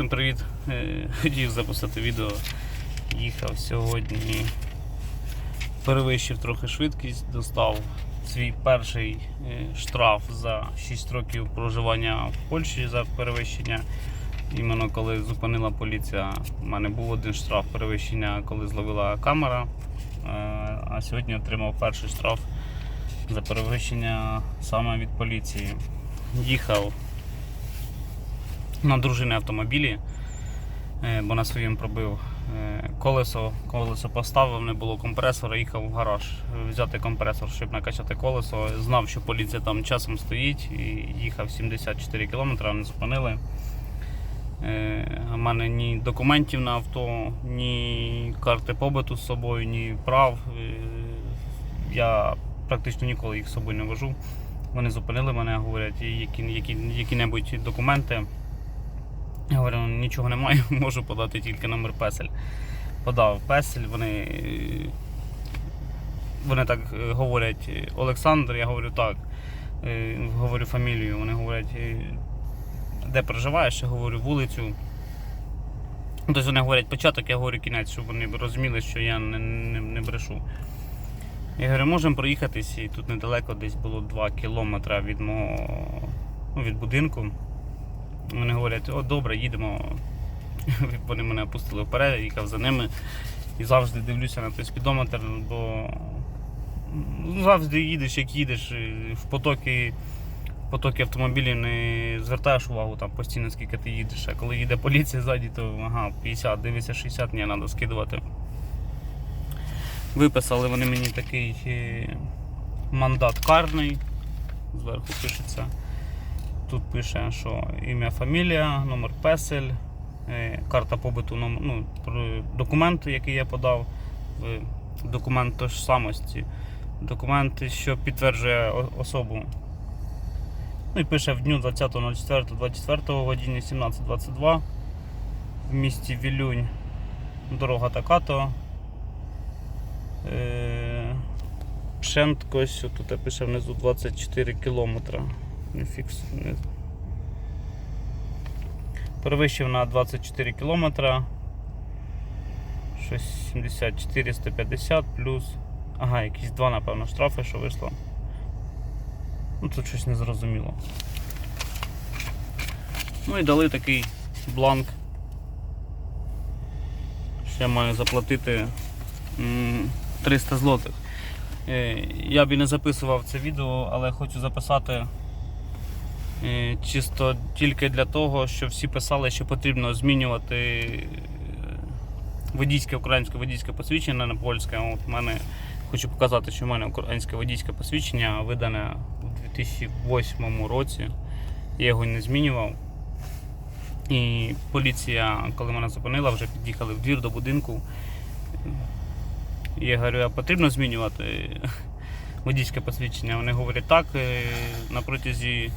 Всім привіт! Е, Хотів записати відео. Їхав сьогодні, перевищив трохи швидкість, достав свій перший е, штраф за 6 років проживання в Польщі за перевищення. Іменно коли зупинила поліція, у мене був один штраф перевищення, коли зловила камера. Е, А сьогодні отримав перший штраф за перевищення саме від поліції. Їхав на дружини автомобілі, е, бо на своїм пробив е, колесо, колесо поставив, не було компресора, їхав в гараж е, взяти компресор, щоб накачати колесо. Знав, що поліція там часом стоїть і їхав 74 км, не зупинили. Е, У мене ні документів на авто, ні карти побиту з собою, ні прав. Е, Я практично ніколи їх з собою не вожу. Вони зупинили мене, говорять, які, які, які-небудь документи. Я говорю, «Ну, нічого немає, можу подати тільки номер песель. Подав песель, вони, е, вони так е, говорять Олександр, я говорю так, е, говорю фамілію, вони говорять, е, де проживаєш, я говорю вулицю. Тобто вони говорять початок, я говорю кінець, щоб вони розуміли, що я не, не, не брешу. Я говорю, можемо проїхатись, і тут недалеко десь було 2 кілометри від мого ну, від будинку. Вони говорять, о, добре, їдемо. Вони мене опустили вперед, їхав за ними і завжди дивлюся на той спідометр, бо ну, завжди їдеш, як їдеш, в потоки, потоки автомобілів не звертаєш увагу там постійно, скільки ти їдеш. А коли їде поліція ззаді, то ага, 50, дивися 60, ні, треба скидувати. Виписали вони мені такий е, мандат карний, зверху пишеться. Тут пише, що ім'я, фамілія, номер песель, е, карта побиту, ну, документ, який я подав, е, документ самості, документ, що підтверджує особу. Ну і пише в дню 20.04.24 годині 17.22 в місті Вілюнь. Дорога така-то. Е, Пшентко, ось тут пише внизу 24 кілометра. Не фікс. Перевищив на 24 кілометра. Щось 74 150 плюс. Ага, якісь два, напевно, штрафи, що вийшло. Ну тут щось не зрозуміло. Ну і дали такий бланк. Ще маю заплатити 300 злотих. Е, Я б і не записував це відео, але хочу записати чисто тільки для того, що всі писали, що потрібно змінювати е, водійське українське водійське посвідчення на польське. От мене хочу показати, що в мене українське водійське посвідчення видане у 2008 році. Я його не змінював. І поліція, коли мене зупинила, вже під'їхали в двір до будинку. Я говорю, а потрібно змінювати водійське посвідчення. Вони говорять, так, е, на протязі,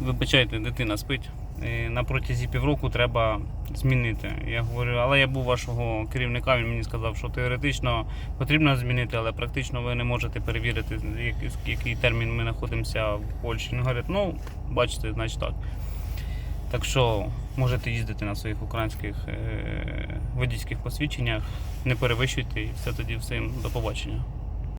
вибачайте, дитина спить. На протязі півроку треба змінити. Я говорю, але я був вашого керівника, він мені сказав, що теоретично потрібно змінити, але практично ви не можете перевірити, який, який термін ми знаходимося в Польщі. Він говорить, ну, бачите, значить так. Так що можете їздити на своїх українських е, водійських посвідченнях, не перевищуйте і все тоді всім до побачення.